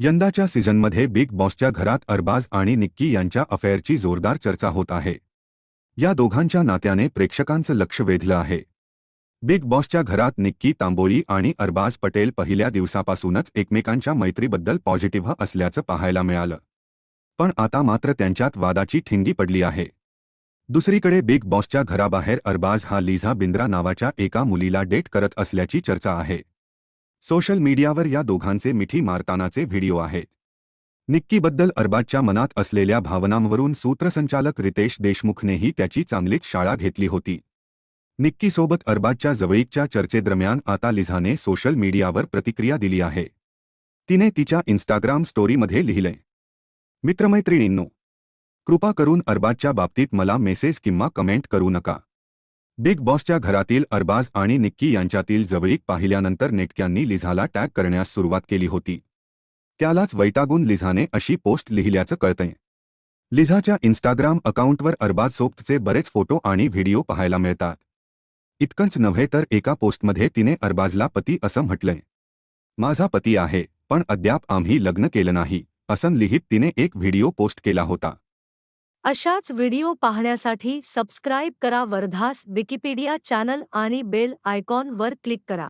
यंदाच्या सीझनमध्ये बिग बॉसच्या घरात अरबाज आणि निक्की यांच्या अफेअरची जोरदार चर्चा होत आहे. या दोघांच्या नात्याने प्रेक्षकांचं लक्ष वेधलं आहे. बिग बॉसच्या घरात निक्की तांबोळी आणि अरबाज पटेल पहिल्या दिवसापासूनच एकमेकांच्या मैत्रीबद्दल पॉझिटिव्ह असल्याचं पाहायला मिळालं. पण आता मात्र त्यांच्यात वादाची ठिंगी पडली आहे. दुसरीकडे बिग बॉसच्या घराबाहेर अरबाज हा लिझा बिंद्रा नावाच्या एका मुलीला डेट करत असल्याची चर्चा आहे. सोशल मीडियावर या दोघांचे मिठी मारतानाचे व्हिडिओ आहेत. निक्कीबद्दल अरबाजच्या मनात असलेल्या भावनांवरून सूत्रसंचालक रितेश देशमुखनेही त्याची चांगलीच शाळा घेतली होती. निक्कीसोबत अरबाजच्या जवळीकच्या चर्चेदरम्यान आता लिझाने सोशल मीडियावर प्रतिक्रिया दिली आहे. तिने तिच्या इन्स्टाग्राम स्टोरीमध्ये लिहिलंय. मित्रमैत्रिणींनो कृपा करून अरबाजच्या बाबतीत मला मेसेज किंवा कमेंट करू नका. बिग बॉसच्या घरातील अरबाज आणि निक्की यांच्यातील जवळीक पाहिल्यानंतर नेटक्यांनी लिझाला टॅग करण्यास सुरुवात केली होती. त्यालाच वैतागून लिझाने अशी पोस्ट लिहिल्याचं कळतंय. लिझाच्या इन्स्टाग्राम अकाउंटवर अरबाज सोबतचे बरेच फोटो आणि व्हिडिओ पाहायला मिळतात. इतकंच नव्हे तर एका पोस्टमध्ये तिने अरबाजला पती असं म्हटलंय. माझा पती आहे पण अद्याप आम्ही लग्न केलं नाही असं लिहित तिने एक व्हिडिओ पोस्ट केला होता. अशाच व्हिडिओ पाहण्यासाठी सबस्क्राईब करा वर्धास विकिपीडिया चॅनल आणि बेल आयकॉन वर क्लिक करा.